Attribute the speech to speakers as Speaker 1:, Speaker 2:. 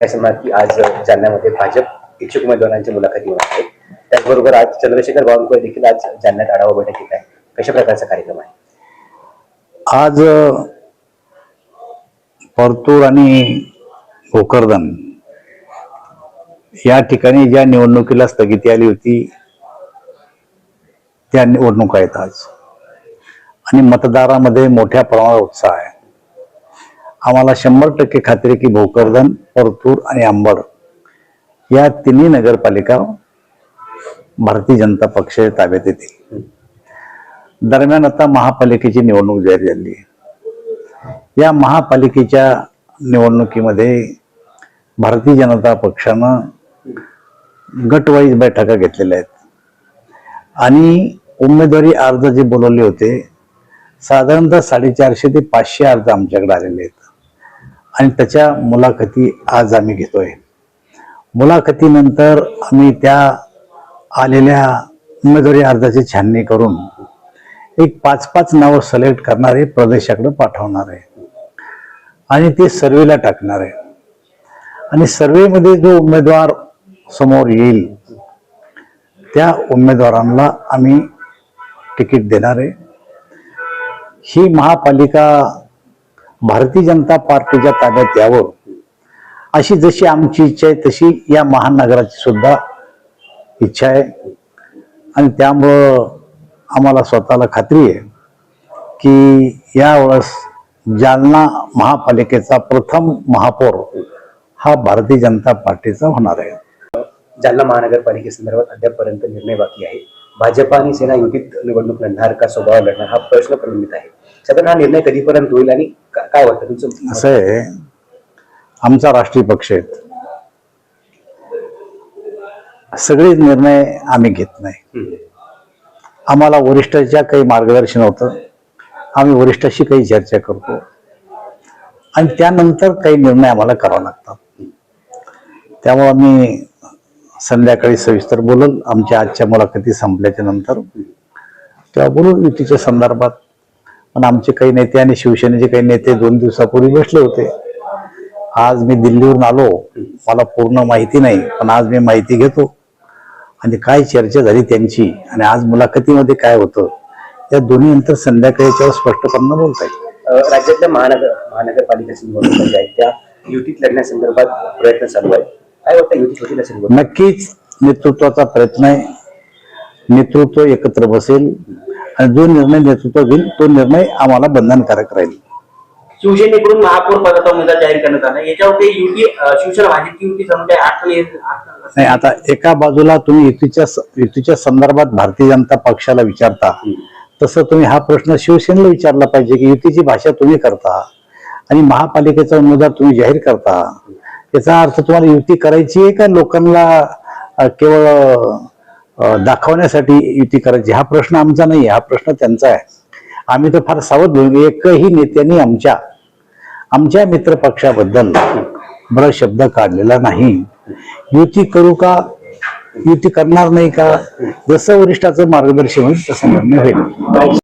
Speaker 1: की आज जालन्यामध्ये भाजप इच्छुक उमेदवारांची मुलाखती होणार आहे त्याचबरोबर आज चंद्रशेखर बावनकुळे देखील आज जालन्यात आढावा बैठक घेत आहे कशा प्रकारचा कार्यक्रम आहे?
Speaker 2: आज परतूर आणि भोकरदन या ठिकाणी ज्या निवडणुकीला स्थगिती आली होती त्या निवडणुका आहेत आज. आणि मतदारामध्ये मोठ्या प्रमाणात उत्साह आहे. आम्हाला शंभर टक्के खात्री की भोकरदन परतूर आणि आंबड या तिन्ही नगरपालिका भारतीय जनता पक्ष ताब्यात येतील. दरम्यान आता महापालिकेची निवडणूक जाहीर झाली आहे. या महापालिकेच्या निवडणुकीमध्ये भारतीय जनता पक्षानं गटवाईज बैठका घेतलेल्या आहेत. आणि उमेदवारी अर्ज जे बोलवले होते साधारणतः साडेचारशे ते पाचशे अर्ज आमच्याकडे आलेले आहेत. आणि त्याच्या मुलाखती आज आम्ही घेतोय. मुलाखतीनंतर आम्ही त्या आलेल्या उमेदवारी अर्जाची छाननी करून एक पाच पाच नावं सिलेक्ट करणारे प्रदेशाकडे पाठवणार. आहे आणि ते सर्वेला टाकणार. आहे आणि सर्वेमध्ये जो उमेदवार समोर येईल त्या उमेदवारांना आम्ही तिकीट देणार. आहे ही महापालिका भारतीय जनता पार्टीच्या ताब्यात यावं. अशी जशी आमची इच्छा आहे तशी या महानगराची सुद्धा इच्छा आहे. आणि त्यामुळं आम्हाला स्वतःला खात्री आहे की यावेळेस जालना महापालिकेचा प्रथम महापौर हा भारतीय जनता पार्टीचा होणार आहे.
Speaker 1: जालना महानगरपालिकेसंदर्भात अद्यापपर्यंत निर्णय बाकी आहे. भाजप आणि सेना युतीत निवडणूक लढणार का स्वभाव लढणार हा प्रश्न प्रलंबित आहे. साधारण हा निर्णय कधीपर्यंत होईल आणि काय वाटतं तुमचं?
Speaker 2: असं आहे. आमचा राष्ट्रीय पक्ष आहे. सगळेच निर्णय आम्ही घेत नाही. आम्हाला वरिष्ठाच्या काही मार्गदर्शन होतं. आम्ही वरिष्ठाशी काही चर्चा करतो. आणि त्यानंतर काही निर्णय आम्हाला करावे लागतात. त्यामुळे आम्ही संध्याकाळी सविस्तर बोलल आमच्या आजच्या मुलाखती संपल्याच्या नंतर तेव्हा बोलू युतीच्या संदर्भात पण आमचे काही नेते आणि शिवसेनेचे काही नेते दोन दिवसापूर्वी बसले होते. आज मी दिल्लीवरून आलो. मला पूर्ण माहिती नाही पण आज मी माहिती घेतो. आणि काय चर्चा झाली त्यांची आणि आज मुलाखतीमध्ये काय होतं या दोन्ही नंतर संध्याकाळी याच्यावर स्पष्टपणे बोलता येईल.
Speaker 1: राज्यातल्या महानगर महानगरपालिकेच्या निवडणुका आहेत त्या युतीत लढण्यासंदर्भात प्रयत्न चालू आहेत. काय वाटतं युतीत होतील असेल निवडणूक?
Speaker 2: नक्कीच नेतृत्वाचा प्रयत्न आहे. नेतृत्व एकत्र बसेल. आणि जो निर्णय नेतृत्व घेईल तो निर्णय आम्हाला बंधनकारक राहील.
Speaker 3: शिवसेनेकडून महापौर पदाचा उमेदवार जाहीर करण्यात आला. याच्यावरती युती शिवसेना भाजपची युती समजा अडचण
Speaker 2: नाही आता एका बाजूला तुम्ही युतीच्या युतीच्या संदर्भात भारतीय जनता पक्षाला विचारता तसं तुम्ही हा प्रश्न शिवसेनेला विचारला पाहिजे की युतीची भाषा तुम्ही करता आणि महापालिकेचा उमेदवार तुम्ही जाहीर करता. याचा अर्थ तुम्हाला युती करायची आहे का लोकांना केवळ दाखवण्यासाठी युती करायची. हा प्रश्न आमचा नाही हा प्रश्न त्यांचा आहे. आम्ही तर फार सावध होईल एकही नेत्यांनी आमच्या आमच्या मित्रपक्षाबद्दल बरा शब्द काढलेला नाही. युती करू का? युती करणार नाही का? जसं वरिष्ठाचं मार्गदर्शन होईल तसं निर्णय होईल.